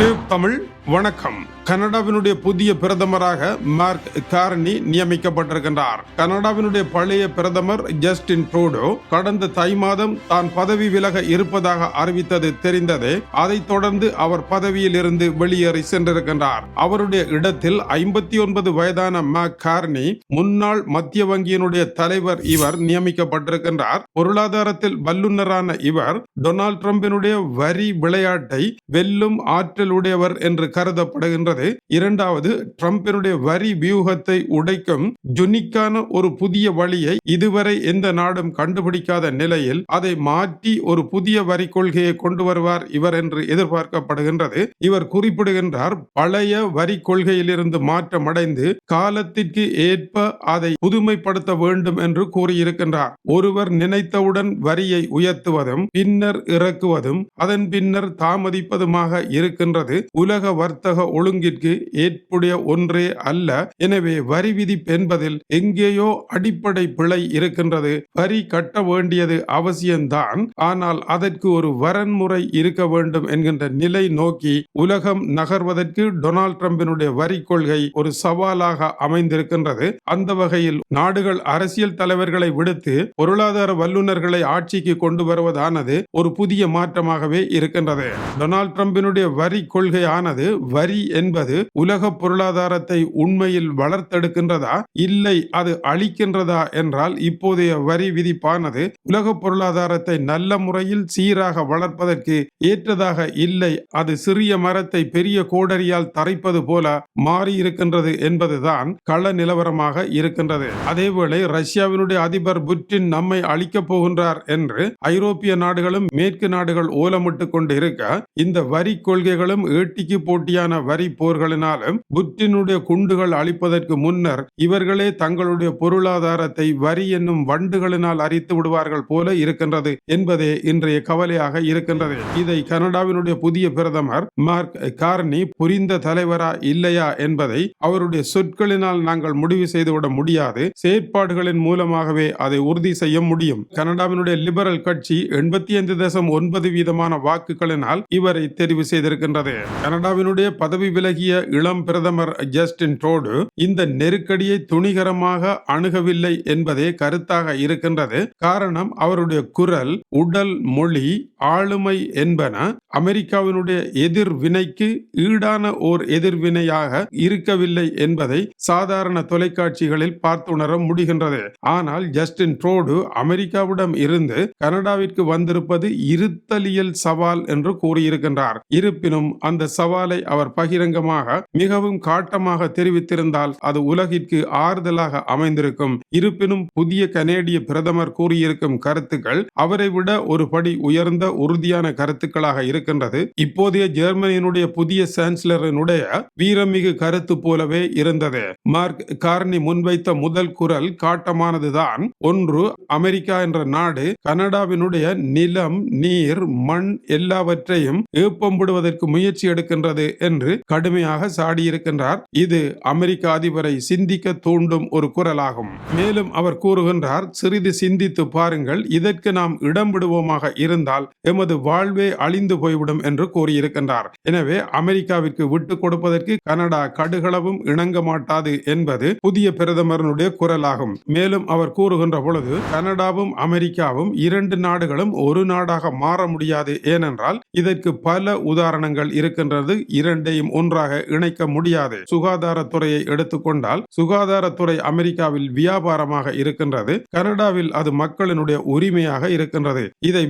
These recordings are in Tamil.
தமிழ் வணக்கம். கனடாவினுடைய புதிய பிரதமராக மார்க் கார்னி நியமிக்கப்பட்டிருக்கின்றார். கனடாவினுடைய பழைய பிரதமர் ஜஸ்டின் ட்ரூடோ கடந்த தை மாதம் தான் பதவி விலக இருப்பதாக அறிவித்தது தெரிந்ததே அதைத் தொடர்ந்து அவர் பதவியில் இருந்து வெளியேறி சென்றிருக்கின்றார். அவருடைய இடத்தில் ஐம்பத்தி ஒன்பது வயதான மார்க் கார்னி முன்னாள் மத்திய வங்கியினுடைய தலைவர் இவர் நியமிக்கப்பட்டிருக்கின்றார். பொருளாதாரத்தில் வல்லுநரான இவர் டொனால்ட் ட்ரம்பினுடைய வரி விளையாட்டை வெல்லும் ஆற்றல் உடையவர் என்று கருதப்படுகின்றது. இரண்டாவது ட்ரம்பினுடைய வரி வியூகத்தை உடைக்கும் ஜுனிக்கான ஒரு புதிய வழியை இதுவரை எந்த நாடும் கண்டுபிடிக்காத நிலையில் அதை மாற்றி ஒரு புதிய வரி கொள்கையை கொண்டு வருவார் இவர் என்று எதிர்பார்க்கப்படுகின்றது. இவர் குறிப்பிடுகின்றார் பழைய வரி கொள்கையிலிருந்து மாற்றமடைந்து காலத்திற்கு ஏற்ப அதை புதுமைப்படுத்த வேண்டும் என்று கூறியிருக்கின்றார். ஒருவர் நினைத்தவுடன் வரியை உயர்த்துவதும் பின்னர் இறக்குவதும் அதன் பின்னர் தாமதிப்பதுமாக இருக்கின்றது. உலக வர்த்தக ஒழுங்கிற்கு ஏற்புடைய ஒன்றே அல்ல. எனவே வரி விதிப்பு என்பதில் எங்கேயோ அடிப்படை பிழை இருக்கின்றது. வரி கட்ட வேண்டியது அவசியம்தான். ஆனால் அதற்கு ஒரு வரன்முறை இருக்க வேண்டும் என்கின்ற நிலை நோக்கி உலகம் நகர்வதற்கு டொனால்ட் ட்ரம்பினுடைய வரி கொள்கை ஒரு சவாலாக அமைந்திருக்கின்றது. அந்த வகையில் நாடுகள் அரசியல் தலைவர்களை விடுத்து பொருளாதார வல்லுநர்களை ஆட்சிக்கு கொண்டு வருவதானது ஒரு புதிய மாற்றமாகவே இருக்கின்றது. டொனால்ட் ட்ரம்பினுடைய வரி கொள்கையானது வரி என்பது உலக பொருளாதாரத்தை உண்மையில் வளர்த்தெடுக்கின்றதா? இல்லை அது அழிக்கின்றதா என்றால் இப்போதைய வரி விதிப்பானது உலக பொருளாதாரத்தை நல்ல முறையில் சீராக வளர்ப்பதற்கு ஏற்றதாக இல்லை. அது சிறிய மரத்தை பெரிய கோடரியால் தரைப்பது போல மாறி இருக்கின்றது என்பதுதான் கள நிலவரமாக இருக்கின்றது. அதேவேளை ரஷ்யாவினுடைய அதிபர் புட்டின் நம்மை அழிக்கப் போகின்றார் என்று ஐரோப்பிய நாடுகளும் மேற்கு நாடுகள் ஓலமிட்டு கொண்டு இருக்க இந்த வரி கொள்கைகளும் ஏட்டிக்கு போட்டியான வரி போர்களினாலும் புத்தினுடைய குண்டுகள் அழிப்பதற்கு முன்னர் இவர்களே தங்களுடைய பொருளாதாரத்தை வரி என்னும் வண்டுகளினால் அரித்து விடுவார்கள் போல இருக்கின்றது என்பதே இன்றைய கவலையாக இருக்கின்றது. இதை கனடாவினுடைய புதிய பிரதமர் மார்க் கார்னி புரிந்த தலைவரா இல்லையா என்பதை அவருடைய சொற்களினால் நாங்கள் முடிவு செய்துவிட முடியாது. செயற்பாடுகளின் மூலமாகவே அதை உறுதி செய்ய முடியும். கனடாவினுடைய லிபரல் கட்சி எண்பத்தி ஐந்து தசம் ஒன்பது வீதமான வாக்குகளினால் இவரை தெரிவு செய்திருக்கின்றது. கனடாவினுடைய பதவி விலகிய இளம் பிரதமர் ஜஸ்டின் ட்ரோடு இந்த நெருக்கடியை துணிகரமாக அணுகவில்லை என்பதே கருத்தாக இருக்கின்றது. காரணம் அவருடைய குரல் உடல் மொழி ஆளுமை என்பன அமெரிக்காவினுடைய எதிர்வினைக்கு ஈடான ஓர் எதிர்வினையாக இருக்கவில்லை என்பதை சாதாரண தொலைக்காட்சிகளில் பார்த்துணர முடிகின்றது. ஆனால் ஜஸ்டின் ட்ரோடு அமெரிக்காவிடம் இருந்து கனடாவிற்கு வந்திருப்பது இருத்தலியல் சவால் என்று கூறியிருக்கின்றார். இருப்பினும் அந்த சவாலை அவர் பகிரங்கமாக மிகவும் காட்டமாக தெரிவித்திருந்தால் அது உலகிற்கு ஆறுதலாக அமைந்திருக்கும். இருப்பினும் புதிய கனேடிய பிரதமர் கூறியிருக்கும் கருத்துக்கள் அவரை விட ஒரு படி உயர்ந்த உறுதியான கருத்துக்களாக இருக்கின்றது. இப்போதைய ஜெர்மனியினுடைய புதிய சான்சலரினுடைய வீரமிகு கருத்து போலவே இருந்தது. மார்க் கார்னி முன்வைத்த முதல் குரல் காட்டமானதுதான். ஒன்று அமெரிக்கா என்ற நாடு கனடாவினுடைய நிலம் நீர் மண் எல்லாவற்றையும் ஏப்பம் விடுவதற்கு முயற்சி எடுக்கின்றது என்று கடுமையாக சாடியிருக்கின்றார். இது அமெரிக்க அதிபரை சிந்திக்க தூண்டும் ஒரு குரலாகும். மேலும் அவர் கூறுகின்றார் சிறிது சிந்தித்து பாருங்கள் இதற்கு நாம் இடம் விடுவோமாக இருந்தால் எமது வாழ்வே அழிந்து போய்விடும் என்று கூறியிருக்கின்றார். எனவே அமெரிக்காவிற்கு விட்டு கொடுப்பதற்கு கனடா கடுகளவும் இணங்க மாட்டாது என்பது புதிய பிரதமரனுடைய குரலாகும். மேலும் அவர் கூறுகின்ற பொழுது கனடாவும் அமெரிக்காவும் இரண்டு நாடுகளும் ஒரு நாடாக மாற முடியாது. ஏனென்றால் இதற்கு பல உதாரணங்கள் இருக்கின்றது. இரண்டையும் ஒன்றாக இணைக்க முடியாது. சுகாதாரத்துறையை எடுத்துக்கொண்டால் சுகாதாரத்துறை அமெரிக்காவில் வியாபாரமாக இருக்கின்றது. கனடாவில் அது மக்களினுடைய உரிமையாக இருக்கின்றது. இதை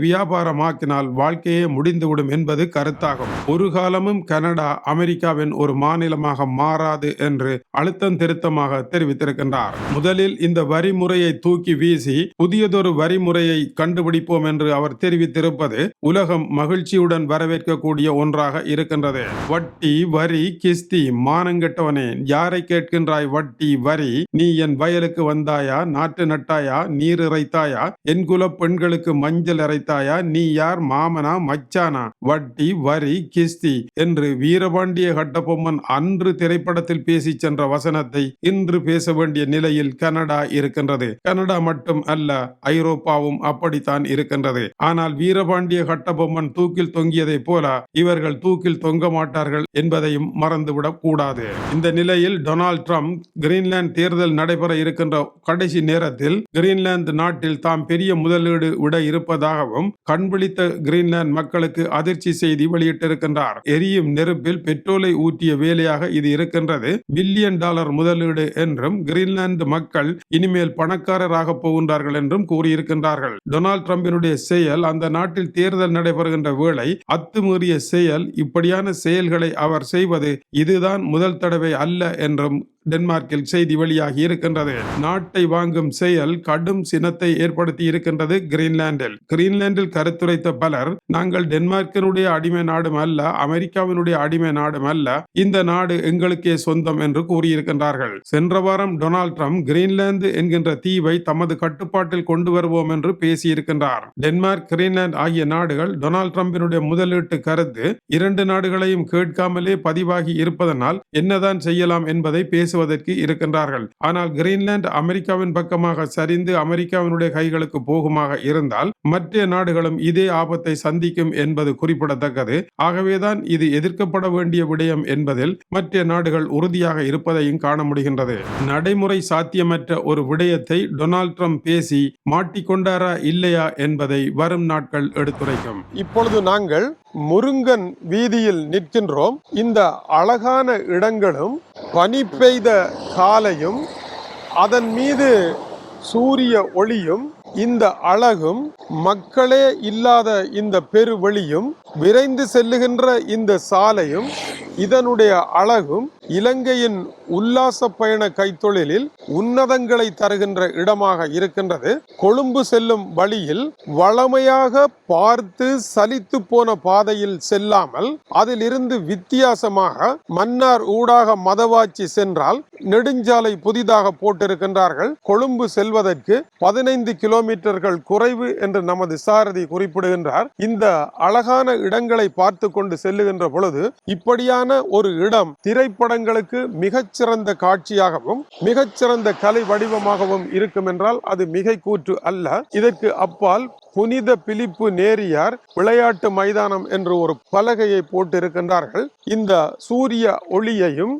வியாபாரமாக்கினால் வாழ்க்கையே முடிந்துவிடும் என்பது கருத்தாகும். ஒரு காலமும் கனடா அமெரிக்காவின் ஒரு மாநிலமாக மாறாது என்று அழுத்தம் திருத்தமாக தெரிவித்திருக்கின்றார். முதலில் இந்த வரிமுறையை தூக்கி வீசி புதியதொரு வரிமுறையை கண்டுபிடிப்போம் என்று அவர் தெரிவித்திருப்பது உலகம் மகிழ்ச்சியுடன் வரவேற்கக்கூடிய ஒன்றாக இருக்கின்றது. வட்டி வரி கிஸ்தி மானங்கெட்டவனே யாரை கேட்கின்றாய் வட்டி வரி? நீ என் வயலுக்கு வந்தாயா? நாட்டு நட்டாயா? நீர் இறைத்தாயா? என் குல பெண்களுக்கு மஞ்சள் இறைத்தாயா நீ யார் மாமனா மச்சானா வட்டி வரி கிஸ்தி என்று வீரபாண்டிய கட்டபொம்மன் அன்று திரைப்படத்தில் பேசி சென்ற வசனத்தை இன்று பேச வேண்டிய நிலையில் கனடா இருக்கின்றது. கனடா மட்டும் அல்ல ஐரோப்பாவும் அப்படித்தான் இருக்கின்றது. ஆனால் வீரபாண்டிய கட்டபொம்மன் தூக்கில் தொங்கியதைப் போல இவர்கள் தூக்கில் தொங்க மாட்டார்கள் என்பதையும் மறந்துவிடக் கூடாது. இந்த நிலையில் டொனால்ட் ட்ரம்ப் கிரீன்லாந்து தேர்தல் நடைபெற இருக்கின்ற கடைசி நேரத்தில் கிரீன்லாந்து நாட்டில் தாம் பெரிய முதலீடு விட இருப்பதாகவும் கண்விழித்த கிரீன்லாந்து மக்களுக்கு அதிர்ச்சி செய்தி வெளியிட்டிருக்கின்றார். எரியும் நெருப்பில் பெட்ரோலை ஊற்றிய வேலையாக இது இருக்கின்றது. பில்லியன் டாலர் முதலீடு என்றும் கிரீன்லாந்து மக்கள் இனிமேல் பணக்காரராக போகின்றார்கள் என்றும் கூறியிருக்கின்றார்கள். டொனால்டு டிரம்பினுடைய செயல் அந்த நாட்டில் தேர்தல் நடைபெறுகின்ற வேளை அத்துமீறிய செயல். இப்படியான செயல்களை அவர் செய்வது இதுதான் முதல் தடவை அல்ல என்றும் டென்மார்க்கில் செய்தி வெளியாகி இருக்கின்றது. நாட்டை வாங்கும் செயல் கடும் சினத்தை ஏற்படுத்தி இருக்கின்றது கிரீன்லாந்தில். கிரீன்லாந்தில் கருத்துரைத்த பலர் நாங்கள் டென்மார்க்கினுடைய அடிமை நாடும் அல்ல அமெரிக்காவினுடைய அடிமை நாடும் அல்ல இந்த நாடு எங்களுக்கே சொந்தம் என்று கூறியிருக்கின்றார்கள். சென்ற வாரம் டொனால்ட் ட்ரம்ப் கிரீன்லாந்து என்கின்ற தீவை தமது கட்டுப்பாட்டில் கொண்டு வருவோம் என்று பேசியிருக்கின்றார். டென்மார்க் கிரீன்லாந்து ஆகிய நாடுகள் டொனால்ட் ட்ரம்பினுடைய முதலீட்டு கருத்து இரண்டு நாடுகளையும் கேட்காமலே பதிவாகி இருப்பதனால் என்னதான் செய்யலாம் என்பதை பேசுவதற்கு இருக்கின்றார்கள். ஆனால் கிரீன்லாந்து அமெரிக்காவின் பக்கமாக சரிந்து அமெரிக்காவினுடைய கைகளுக்கு போகுமாக இருந்தால் மற்ற நாடுகளும் இதே ஆபத்தை சந்திக்கும் என்பது குறிப்பிடத்தக்கது. ஆகவேதான் இது எதிர்க்கப்பட வேண்டிய விடயம் என்பதில் மற்ற நாடுகள் உறுதியாக இருப்பதையும் காண முடிகின்றது. நடைமுறை சாத்தியமற்ற ஒரு விடயத்தை டொனால்ட் ட்ரம்ப் பேசி மாட்டிக்கொண்டாரா இல்லையா என்பதை வரும் நாட்கள் எடுத்துரைக்கும். இப்பொழுது நாங்கள் முருங்கன் வீதியில் நிற்கின்றோம். இந்த அழகான இடங்களும் பனி பெய்த காலையும் அதன் மீது சூரிய ஒளியும் இந்த அழகும் மக்களே இல்லாத இந்த பெருவெளியும் விரைந்து செல்லுகின்ற இந்த சாலையும் இதனுடைய அழகும் இலங்கையின் உல்லாச பயண கைத்தொழிலில் உன்னதங்களை தருகின்ற இடமாக இருக்கின்றது. கொழும்பு செல்லும் வழியில் வளமையாக பார்த்து சலித்து போன பாதையில் செல்லாமல் அதிலிருந்து வித்தியாசமாக மன்னார் ஊடாக மதவாச்சி சென்றால் நெடுஞ்சாலை புதிதாக போட்டிருக்கின்றார்கள். கொழும்பு செல்வதற்கு பதினைந்து கிலோமீட்டர்கள் குறைவு என்று நமது சாரதி குறிப்பிடுகின்றார். இந்த அழகான இடங்களை பார்த்து கொண்டு செல்லுகின்ற பொழுது இப்படியான ஒரு இடம் திரைப்படங்களுக்கு மிகச்சிறந்த காட்சியாகவும் மிகச்சிறந்த கலை வடிவமாகவும் இருக்கும் என்றால் அது மிகை கூற்று அல்ல. இதற்கு அப்பால் புனித பிலிப்பு நேரியார் விளையாட்டு மைதானம் என்று ஒரு பலகையை போட்டிருக்கின்றார்கள். இந்த சூரிய ஒளியையும்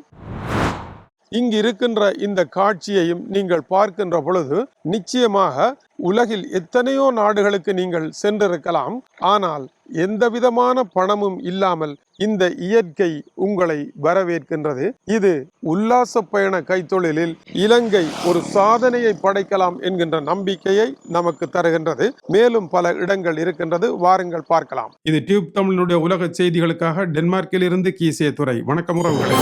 இங்கு இருக்கின்ற இந்த காட்சியையும் நீங்கள் பார்க்கின்ற பொழுது நிச்சயமாக உலகில் எத்தனையோ நாடுகளுக்கு நீங்கள் சென்றிருக்கலாம். ஆனால் எந்த விதமான பணமும் இல்லாமல் இந்த இயற்கை உங்களை வரவேற்கின்றது. இது உல்லாச பயண கைத்தொழிலில் இலங்கை ஒரு சாதனையை படைக்கலாம் என்கின்ற நம்பிக்கையை நமக்கு தருகின்றது. மேலும் பல இடங்கள் இருக்கின்றது. வாருங்கள் பார்க்கலாம். இது டியூப் தமிழனுடைய உலக செய்திகளுக்காக டென்மார்க்கில் இருந்து கீசே துறை வணக்கம் உறவுகளை.